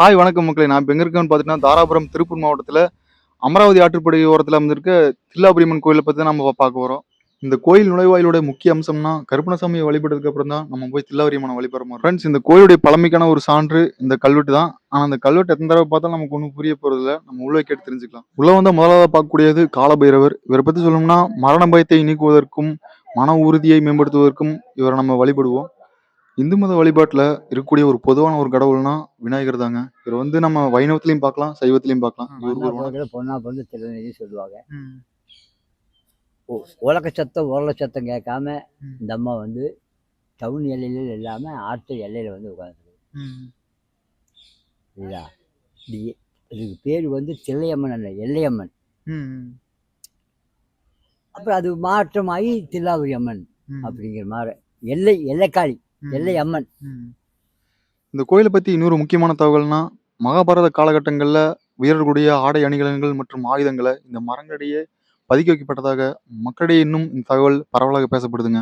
Hi வணக்கம் மக்களே. நான் இப்போ எங்கே இருக்கேன்னு பார்த்தீங்கன்னா தாராபுரம் திருப்பூர் மாவட்டத்தில் அமராவதி ஆற்றுப்படை ஓரத்தில் அமைந்திருக்க தில்லாபுரியம்மன் கோயிலை பற்றி தான் நம்ம பார்க்க வரோம் இந்த கோயில் நுழைவாயிலோட முக்கிய அம்சம்னா கருப்பணசாமியை வழிபட்டதுக்கு அப்புறம் தான் நம்ம போய் தில்லாபுரியம்மனை வழிபட போகிறோம் ஃப்ரெண்ட்ஸ் இந்த கோயிலுடைய பழமைக்கான ஒரு சான்று இந்த கல்வெட்டு தான். ஆனால் அந்த கல்வெட்டு எத்தனை தடவை பார்த்தாலும் நமக்கு ஒன்றும் புரிய போகிறதில்ல நம்ம உள்ள கேட்டு தெரிஞ்சுக்கலாம். உள்ள வந்து முதலாவது பார்க்கக்கூடியது காலபைரவர். இவரை பற்றி சொல்லணும்னா மரண பயத்தை நீக்குவதற்கும் மன உறுதியை மேம்படுத்துவதற்கும் இவரை நம்ம வழிபடுவோம். இந்து மத வழிபாட்டில் இருக்கக்கூடிய ஒரு பொதுவான ஒரு கடவுள்னா விநாயகர் தாங்க. இவர் வந்து நம்ம வைணவத்திலையும் பார்க்கலாம் சைவத்திலையும் பார்க்கலாம். இவர் மண்ணா ஒரு வணக்கம். பிறகுல பொண்ணா பிறந்து திருநெல்வேலி சொல்லுவாங்க. ம், உ- உலக சத்தம் உரல சத்தம் கேட்காம ம், இந்த அம்மா வந்து டவுன் எல்லையில இல்லாம ஆற்று எல்லையில வந்து உட்காந்துருக்கு ம், இல்லையா இது இதுக்கு பேர் வந்து தில்லையம்மன் அல்ல எல்லையம்மன். ம், அப்புறம் அது மாற்றமாகி தில்லாவரி அம்மன் ம், அப்படிங்கிற மாதிரி. எல்லை எல்லைக்காளி. எல்லை அம்மன். இந்த கோயிலை பத்தி இன்னொரு முக்கியமான தகவல்னா மகாபாரத காலகட்டங்களில் வீரர்களுடைய ஆடை அணிகலன்கள் மற்றும் ஆயுதங்களை இந்த மரங்களிடையே பதுக்கி வைக்கப்பட்டதாக மக்களிடையே இன்னும் இந்த தகவல் பரவலாக பேசப்படுதுங்க.